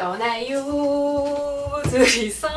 떠나요. 둘이서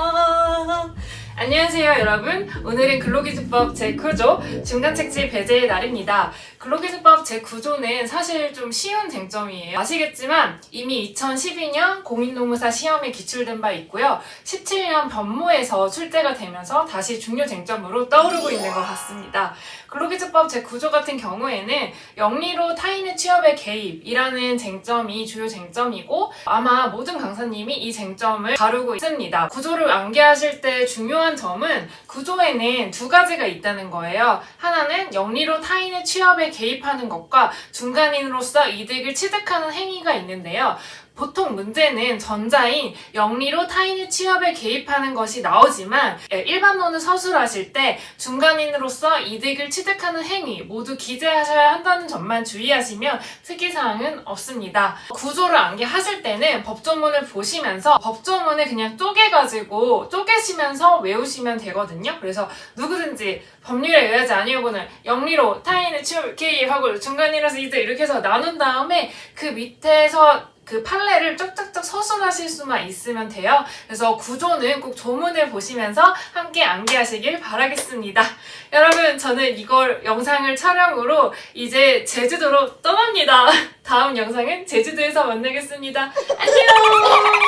안녕하세요 여러분. 오늘은 근로기준법 제9조 중간책지 배제의 날입니다. 근로기준법 제9조는 사실 좀 쉬운 쟁점이에요. 아시겠지만 이미 2012년 공인노무사 시험에 기출된 바 있고요. 17년 변모에서 출제가 되면서 다시 중요 쟁점으로 떠오르고 있는 것 같습니다. 근로기준법 제9조 같은 경우에는 영리로 타인의 취업에 개입이라는 쟁점이 주요 쟁점이고 아마 모든 강사님이 이 쟁점을 다루고 있습니다. 구조를 암기하실 때 중요한 점은 구조에는 두 가지가 있다는 거예요. 하나는 영리로 타인의 취업에 개입하는 것과 중간인으로서 이득을 취득하는 행위가 있는데요. 보통 문제는 전자인 영리로 타인의 취업에 개입하는 것이 나오지만 예, 일반론을 서술하실 때 중간인으로서 이득을 취득하는 행위 모두 기재하셔야 한다는 점만 주의하시면 특이사항은 없습니다. 구조를 암기하실 때는 법조문을 보시면서 법조문을 그냥 쪼개가지고 쪼개시면서 외우시면 되거든요. 그래서 누구든지 법률에 의하지 아니하고는 영리로 타인의 취업 개입하고 중간인으로서 이득 이렇게 해서 나눈 다음에 그 밑에서 그 판례를 쫙쫙쫙 서술하실 수만 있으면 돼요. 그래서 구조는 꼭 조문을 보시면서 함께 암기하시길 바라겠습니다. 여러분, 저는 이걸 영상을 촬영으로 이제 제주도로 떠납니다. 다음 영상은 제주도에서 만나겠습니다. 안녕!